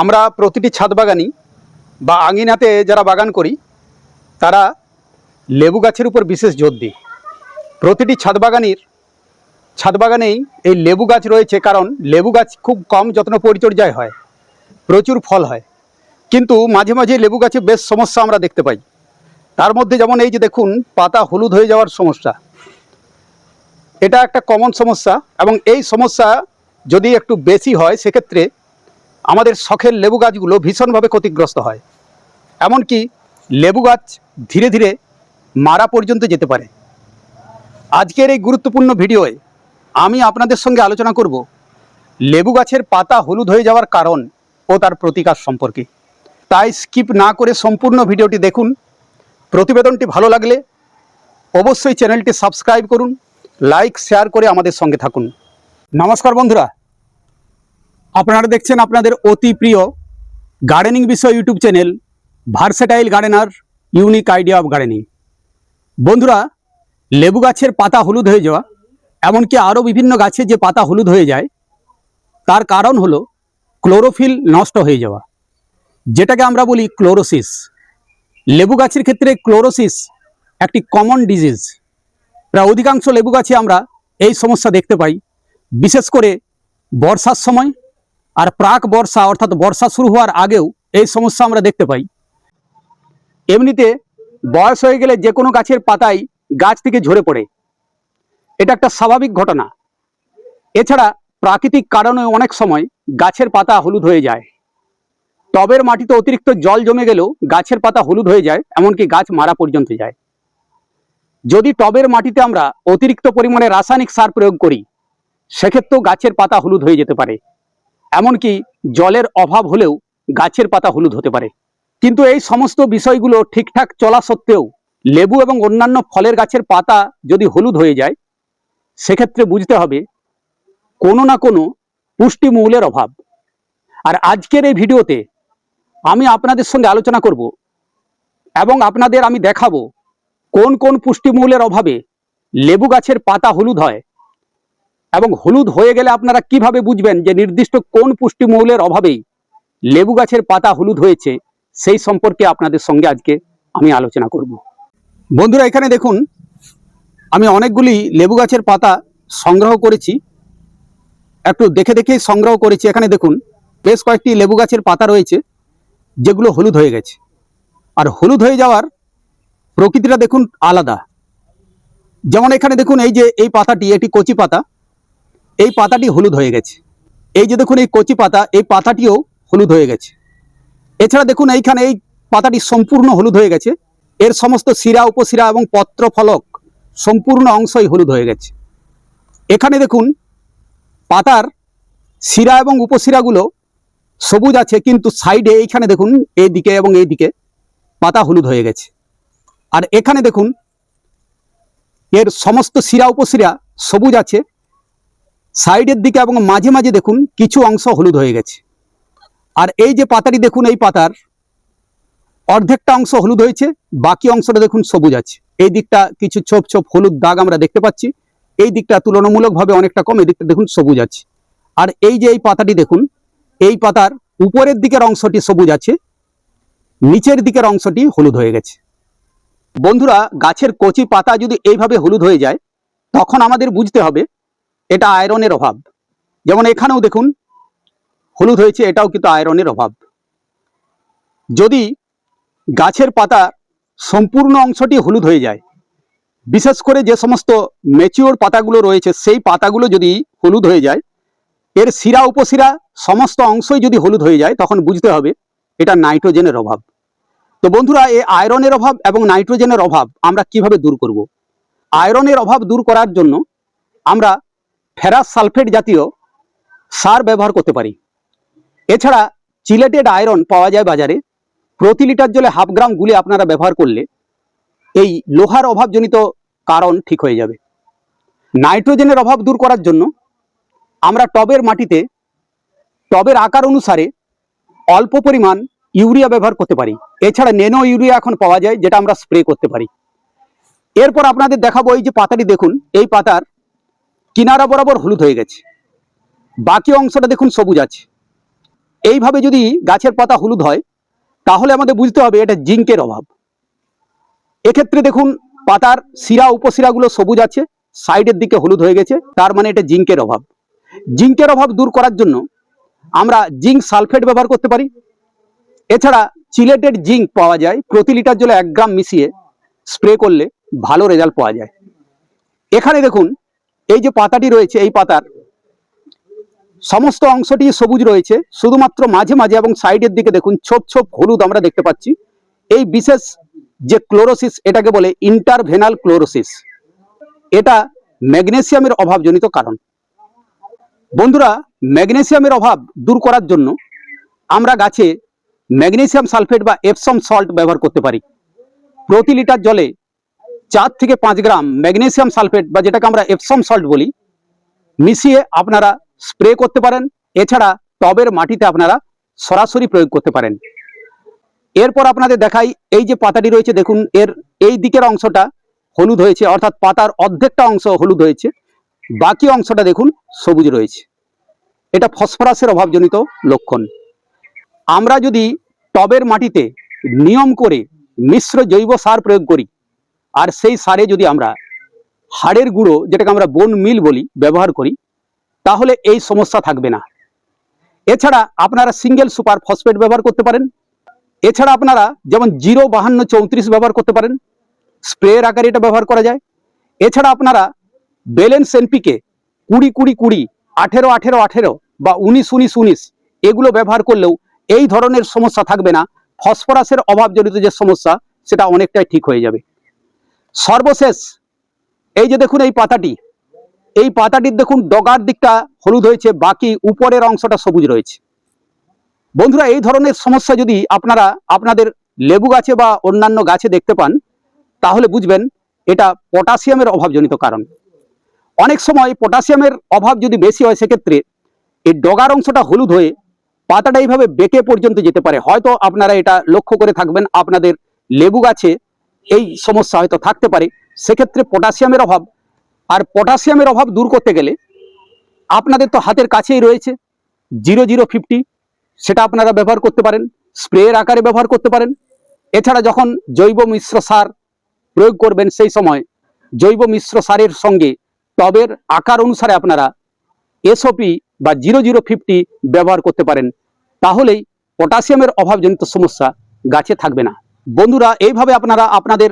আমরা প্রতিটি ছাদ বাগানি বা আঙিনাতে যারা বাগান করি, তারা লেবু গাছের উপর বিশেষ জোর দিই। প্রতিটি ছাদ বাগানির, ছাদ বাগানেই এই লেবু গাছ রয়েছে কারণ লেবু গাছ খুব কম যত্ন পরিচর্যায় হয়, প্রচুর ফল হয়। কিন্তু মাঝে মাঝে লেবু গাছে বেশ সমস্যা আমরা দেখতে পাই। তার মধ্যে যেমন এই যে দেখুন, পাতা হলুদ হয়ে যাওয়ার সমস্যা। এটা একটা কমন সমস্যা এবং এই সমস্যা যদি একটু বেশি হয়, সেক্ষেত্রে আমাদের শখের লেবু গাছগুলো ভীষণভাবে ক্ষতিগ্রস্ত হয়। এমনকি লেবু গাছ ধীরে ধীরে মারা পর্যন্ত যেতে পারে। আজকের এই গুরুত্বপূর্ণ ভিডিওয়ে আমি আপনাদের সঙ্গে আলোচনা করব লেবু গাছের পাতা হলুদ হয়ে যাওয়ার কারণ ও তার প্রতিকার সম্পর্কে। তাই স্কিপ না করে সম্পূর্ণ ভিডিওটি দেখুন। প্রতিবেদনটি ভালো লাগলে অবশ্যই চ্যানেলটি সাবস্ক্রাইব করুন, লাইক, শেয়ার করে আমাদের সঙ্গে থাকুন। নমস্কার বন্ধুরা আপনারা দেখছেন আপনাদের অতি প্রিয় গার্ডেনিং বিষয় YouTube channel versatile gardener unique idea of gardening বন্ধুরা, লেবু গাছের পাতা হলুদ হয়ে যাওয়া, এমনকি আরও বিভিন্ন গাছে যে পাতা হলুদ হয়ে যায়, তার কারণ হলো ক্লোরোফিল নষ্ট হয়ে যাওয়া। যেটাকে আমরা বলি ক্লোরোসিস লেবু গাছের ক্ষেত্রে ক্লোরোসিস একটি কমন ডিজিজ প্রায় অধিকাংশ লেবু গাছে আমরা এই সমস্যা দেখতে পাই, বিশেষ করে বর্ষার সময় আর প্রাক বর্ষা অর্থাৎ বর্ষা শুরু হওয়ার আগেও এই সমস্যা আমরা দেখতে পাই। এমনিতে বয়স হয়ে গেলে যে কোনো গাছের পাতাই গাছ থেকে ঝরে পড়ে। এটা একটা স্বাভাবিক ঘটনা। এছাড়া প্রাকৃতিক কারণে অনেক সময় গাছের পাতা হলুদ হয়ে যায়। টবের মাটিতে অতিরিক্ত জল জমে গেলেও গাছের পাতা হলুদ হয়ে যায়, এমনকি গাছ মারা পর্যন্ত যায়। যদি টবের মাটিতে আমরা অতিরিক্ত পরিমাণে রাসায়নিক সার প্রয়োগ করি, সেক্ষেত্রেও গাছের পাতা হলুদ হয়ে যেতে পারে। এমনকি জলের অভাব হলেও গাছের পাতা হলুদ হতে পারে। কিন্তু এই সমস্ত বিষয়গুলো ঠিকঠাক চলা সত্ত্বেও লেবু এবং অন্যান্য ফলের গাছের পাতা যদি হলুদ হয়ে যায়, সেক্ষেত্রে বুঝতে হবে কোনো না কোনো পুষ্টিমূলের অভাব। আর আজকের এই ভিডিওতে আমি আপনাদের সঙ্গে আলোচনা করব এবং আপনাদের আমি দেখাবো কোন কোন পুষ্টিমূলের অভাবে লেবু গাছের পাতা হলুদ হয় এবং হলুদ হয়ে গেলে আপনারা কীভাবে বুঝবেন যে নির্দিষ্ট কোন পুষ্টিমূলের অভাবেই লেবু গাছের পাতা হলুদ হয়েছে? সেই সম্পর্কে আপনাদের সঙ্গে আজকে আমি আলোচনা করব। বন্ধুরা, এখানে দেখুন, আমি অনেকগুলি লেবু গাছের পাতা সংগ্রহ করেছি। একটু দেখে দেখে সংগ্রহ করেছি। এখানে দেখুন, বেশ কয়েকটি লেবু গাছের পাতা রয়েছে, যেগুলো হলুদ হয়ে গেছে। আর হলুদ হয়ে যাওয়ার প্রকৃতিটা দেখুন আলাদা। যেমন এখানে দেখুন, এই যে এই পাতাটি, এটি কচি পাতা। এই পাতাটি হলুদ হয়ে গেছে। এই যে দেখুন, এই কচি পাতা, এই পাতাটিও হলুদ হয়ে গেছে। এছাড়া দেখুন, এইখানে এই পাতাটি সম্পূর্ণ হলুদ হয়ে গেছে। এর সমস্ত শিরা, উপশিরা এবং পত্র ফলক সম্পূর্ণ অংশই হলুদ হয়ে গেছে। এখানে দেখুন, পাতার শিরা এবং উপশিরাগুলো সবুজ আছে, কিন্তু সাইডে এইখানে দেখুন এই দিকে এবং এই দিকে পাতা হলুদ হয়ে গেছে। আর এখানে দেখুন, এর সমস্ত শিরা, উপশিরা সবুজ আছে সাইডের দিকে এবং মাঝে মাঝে দেখুন কিছু অংশ হলুদ হয়ে গেছে। আর এই যে পাতাটি দেখুন, এই পাতার অর্ধেকটা অংশ হলুদ হয়েছে, বাকি অংশটা দেখুন সবুজ আছে। এই দিকটা কিছু ছোপ ছোপ হলুদ দাগ আমরা দেখতে পাচ্ছি। এই দিকটা তুলনামূলকভাবে অনেকটা কম, এই দিকটা দেখুন সবুজ আছে। আর এই যে এই পাতাটি দেখুন, এই পাতার উপরের দিকের অংশটি সবুজ আছে, নিচের দিকের অংশটি হলুদ হয়ে গেছে। বন্ধুরা, গাছের কচি পাতা যদি এইভাবে হলুদ হয়ে যায়, তখন আমাদের বুঝতে হবে এটা আয়রনের অভাব। যেমন এখানেও দেখুন, হলুদ হয়েছে, এটাও কিন্তু আয়রনের অভাব। যদি গাছের পাতা সম্পূর্ণ অংশটি হলুদ হয়ে যায়, বিশেষ করে যে সমস্ত ম্যাচিওর পাতাগুলো রয়েছে, সেই পাতাগুলো যদি হলুদ হয়ে যায়, এর শিরা, উপশিরা সমস্ত অংশই যদি হলুদ হয়ে যায়, তখন বুঝতে হবে এটা নাইট্রোজেনের অভাব। তো বন্ধুরা এই আয়রনের অভাব এবং নাইট্রোজেনের অভাব আমরা কীভাবে দূর করব? আয়রনের অভাব দূর করার জন্য আমরা ফেরাস সালফেট জাতীয় সার ব্যবহার করতে পারি। এছাড়া চিলেটেড আয়রন পাওয়া যায় বাজারে। প্রতি লিটার জলে হাফ গ্রাম গুলে আপনারা ব্যবহার করলে এই লোহার অভাবজনিত কারণ ঠিক হয়ে যাবে। নাইট্রোজেনের অভাব দূর করার জন্য আমরা টবের মাটিতে টবের আকার অনুসারে অল্প পরিমাণ ইউরিয়া ব্যবহার করতে পারি। এছাড়া নেনো ইউরিয়া এখন পাওয়া যায়, যেটা আমরা স্প্রে করতে পারি। এরপর আপনাদের দেখাবো এই যে পাতাটি দেখুন। এই পাতার কিনারা বরাবর হলুদ হয়ে গেছে। বাকি অংশটা দেখুন সবুজ আছে। এইভাবে যদি গাছের পাতা হলুদ হয়, তাহলে আমাদের বুঝতে হবে এটা জিঙ্কের অভাব। এক্ষেত্রে দেখুন, পাতার শিরা, উপশিরাগুলো সবুজ আছে, সাইডের দিকে হলুদ হয়ে গেছে, তার মানে এটা জিঙ্কের অভাব। জিঙ্কের অভাব দূর করার জন্য আমরা জিঙ্ক সালফেট ব্যবহার করতে পারি। এছাড়া চিলেটেড জিঙ্ক পাওয়া যায়, প্রতি লিটার জলে এক গ্রাম মিশিয়ে স্প্রে করলে ভালো রেজাল্ট পাওয়া যায়। এখানে দেখুন এই যে পাতাটি রয়েছে, এই পাতার সমস্ত অংশটি সবুজ রয়েছে। শুধুমাত্র মাঝে মাঝে এবং সাইডের দিকে দেখুন, ছোপ ছোপ হলুদ আমরা দেখতে পাচ্ছি। এই বিশেষ যে ক্লোরোসিস, এটাকে বলে ইন্টারভেনাল ক্লোরোসিস। এটা ম্যাগনেসিয়ামের অভাবজনিত কারণ। বন্ধুরা, ম্যাগনেসিয়ামের অভাব দূর করার জন্য আমরা গাছে ম্যাগনেসিয়াম সালফেট বা এপসম সল্ট ব্যবহার করতে পারি। প্রতি লিটার জলে চার থেকে পাঁচ গ্রাম ম্যাগনেসিয়াম সালফেট বা যেটাকে আমরা এপসম সল্ট বলি, মিশিয়ে আপনারা স্প্রে করতে পারেন। এছাড়া টবের মাটিতে আপনারা সরাসরি প্রয়োগ করতে পারেন। এরপর আপনাদের দেখাই এই যে পাতাটি রয়েছে, দেখুন, এর এই দিকের অংশটা হলুদ হয়েছে, অর্থাৎ পাতার অর্ধেকটা অংশ হলুদ হয়েছে। বাকি অংশটা দেখুন সবুজ রয়েছে। এটা ফসফরাসের অভাবজনিত লক্ষণ। আমরা যদি টবের মাটিতে নিয়ম করে মিশ্র জৈব সার প্রয়োগ করি আর সেই সারে যদি আমরা হাড়ের গুঁড়ো যেটাকে আমরা বোন মিল বলি, ব্যবহার করি, তাহলে এই সমস্যা থাকবে না। এছাড়া আপনারা সিঙ্গেল সুপার ফসফেট ব্যবহার করতে পারেন। এছাড়া আপনারা যেমন জিরো বাহান্ন চৌত্রিশ ব্যবহার করতে পারেন। স্প্রের আকারে এটা ব্যবহার করা যায়। এছাড়া আপনারা ব্যালেন্স এনপিকে কুড়ি কুড়ি কুড়ি, আঠেরো আঠেরো আঠেরো বা উনিশ উনিশ উনিশ, এগুলো ব্যবহার করলেও এই ধরনের সমস্যা থাকবে না। ফসফরাসের অভাবজনিত যে সমস্যা, সেটা অনেকটাই ঠিক হয়ে যাবে। সর্বশেষ। এই যে দেখুন এই পাতাটি, এই পাতাটির দেখুন ডগার দিকটা হলুদ হয়েছে, বাকি উপরের অংশটা সবুজ রয়েছে। বন্ধুরা, এই ধরনের সমস্যা যদি আপনারা আপনাদের লেবু গাছে বা অন্যান্য গাছে দেখতে পান, তাহলে বুঝবেন এটা পটাশিয়ামের অভাবজনিত কারণ। অনেক সময় পটাশিয়ামের অভাব যদি বেশি হয়, সেক্ষেত্রে এই ডগার অংশটা হলুদ হয়ে পাতাটা এইভাবে বেঁকে পর্যন্ত যেতে পারে। হয়তো আপনারা এটা লক্ষ্য করে থাকবেন, আপনাদের লেবু গাছে এই সমস্যা হয়তো থাকতে পারে। সেক্ষেত্রে পটাশিয়ামের অভাব। আর পটাশিয়ামের অভাব দূর করতে গেলে আপনাদের তো হাতের কাছেই রয়েছে। জিরো জিরো ফিফটি, সেটা আপনারা ব্যবহার করতে পারেন। স্প্রের আকারে ব্যবহার করতে পারেন। এছাড়া যখন জৈব মিশ্র সার প্রয়োগ করবেন সেই সময়, জৈব মিশ্র সারের সঙ্গে টবের আকার অনুসারে আপনারা এসওপি বা জিরো জিরো ফিফটি ব্যবহার করতে পারেন। তাহলেই পটাশিয়ামের অভাবজনিত সমস্যা গাছে থাকবে না। বন্ধুরা, এইভাবে আপনারা আপনাদের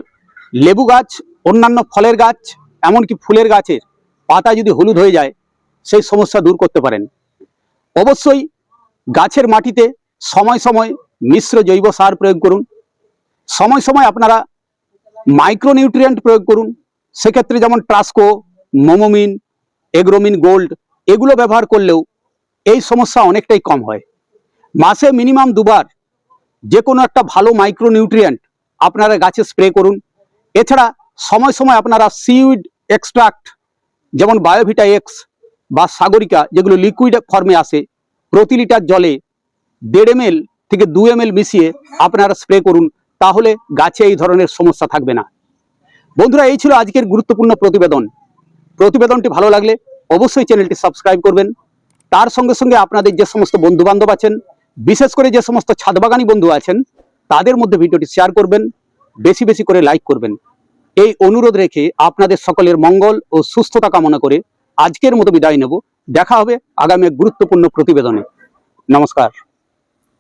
লেবু গাছ, অন্যান্য ফলের গাছ, এমনকি ফুলের গাছের পাতা যদি হলুদ হয়ে যায়, সেই সমস্যা দূর করতে পারেন। অবশ্যই গাছের মাটিতে সময় সময় মিশ্র জৈব সার প্রয়োগ করুন। সময় সময় আপনারা মাইক্রোনিউট্রিয়েন্ট প্রয়োগ করুন। সেক্ষেত্রে যেমন ট্রাস্কো মোমোমিন এগ্রোমিন গোল্ড এগুলো ব্যবহার করলেও এই সমস্যা অনেকটাই কম হয়। মাসে মিনিমাম দুবার যে কোনো একটা ভালো মাইক্রোনিউট্রিয়েন্ট আপনারা গাছে স্প্রে করুন। এছাড়া সময় সময় আপনারা সিউইড এক্সট্রাক্ট যেমন বায়োভিটা এক্স বা সাগরিকা, যেগুলো লিকুইড ফর্মে আসে, প্রতি লিটার জলে দেড় এম থেকে দু এম মিশিয়ে আপনারা স্প্রে করুন, তাহলে গাছে এই ধরনের সমস্যা থাকবে না। বন্ধুরা, এই ছিল আজকের গুরুত্বপূর্ণ প্রতিবেদন। প্রতিবেদনটি ভালো লাগলে অবশ্যই চ্যানেলটি সাবস্ক্রাইব করবেন। তার সঙ্গে সঙ্গে আপনাদের যে সমস্ত বন্ধু বান্ধব আছেন বিশেষ করে যে সমস্ত ছাদবাগানি বন্ধু আছেন, তাদের মধ্যে ভিডিওটি শেয়ার করবেন, বেশি বেশি করে লাইক করবেন। এই অনুরোধ রেখে আপনাদের সকলের মঙ্গল ও সুস্থতা কামনা করে আজকের মতো বিদায় নেব। দেখা হবে আগামী গুরুত্বপূর্ণ প্রতিবেদনে। নমস্কার।